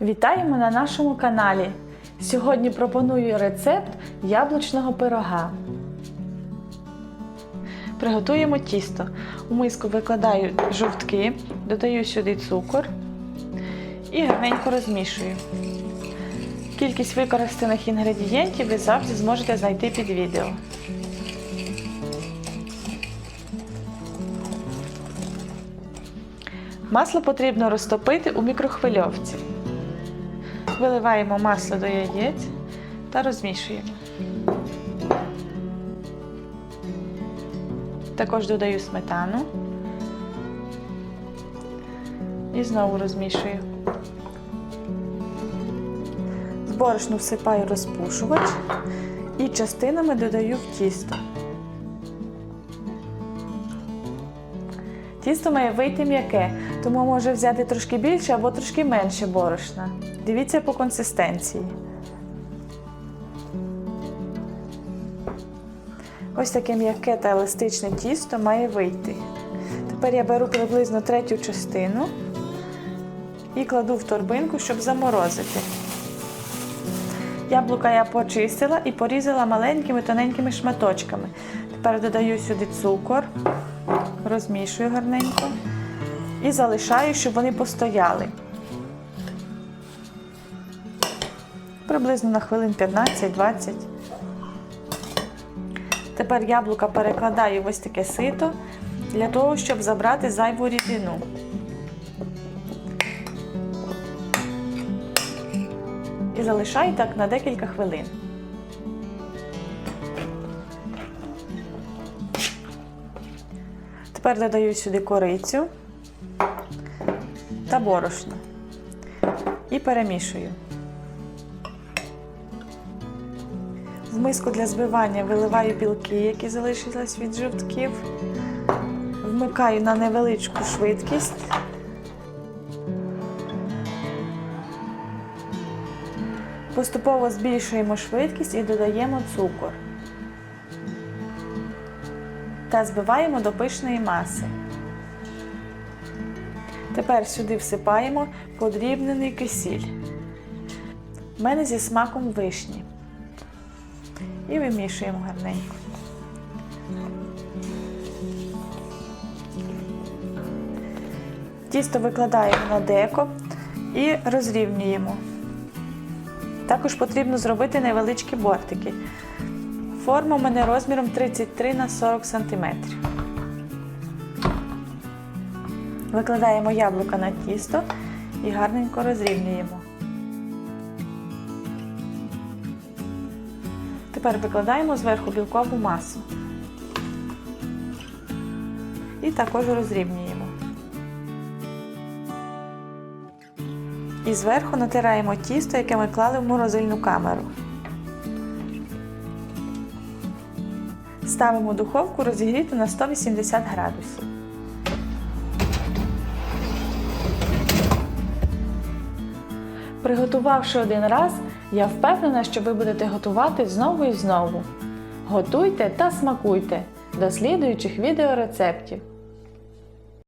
Вітаємо на нашому каналі. Сьогодні пропоную рецепт яблучного пирога. Приготуємо тісто. У миску викладаю жовтки, додаю сюди цукор і гарненько розмішую. Кількість використаних інгредієнтів ви завжди зможете знайти під відео. Масло потрібно розтопити у мікрохвильовці. Виливаємо масло до яєць та розмішуємо. Також додаю сметану і знову розмішую. З борошну всипаю розпушувач і частинами додаю в тісто. Тісто має вийти м'яке, тому може взяти трошки більше або трошки менше борошна. Дивіться по консистенції. Ось таке м'яке та еластичне тісто має вийти. Тепер я беру приблизно третю частину і кладу в торбинку, щоб заморозити. Яблука я почистила і порізала маленькими тоненькими шматочками. Тепер додаю сюди цукор, розмішую гарненько і залишаю, щоб вони постояли. Приблизно на хвилин 15-20. Тепер яблука перекладаю в ось таке сито для того, щоб забрати зайву рідину. І залишаю так на декілька хвилин. Тепер додаю сюди корицю та борошно і перемішую. В миску для збивання виливаю білки, які залишились від жовтків, вмикаю на невеличку швидкість. Поступово збільшуємо швидкість і додаємо цукор та збиваємо до пишної маси. Тепер сюди всипаємо подрібнений кисіль. У мене зі смаком вишні. І вимішуємо гарненько. Тісто викладаємо на деко і розрівнюємо. Також потрібно зробити невеличкі бортики. Форма у мене розміром 33 на 40 см. Викладаємо яблука на тісто і гарненько розрівнюємо. Тепер викладаємо зверху білкову масу. І також розрівнюємо. І зверху натираємо тісто, яке ми клали в морозильну камеру. Ставимо духовку розігріти на 180 градусів. Приготувавши один раз, я впевнена, що ви будете готувати знову і знову. Готуйте та смакуйте до слідуючих відеорецептів.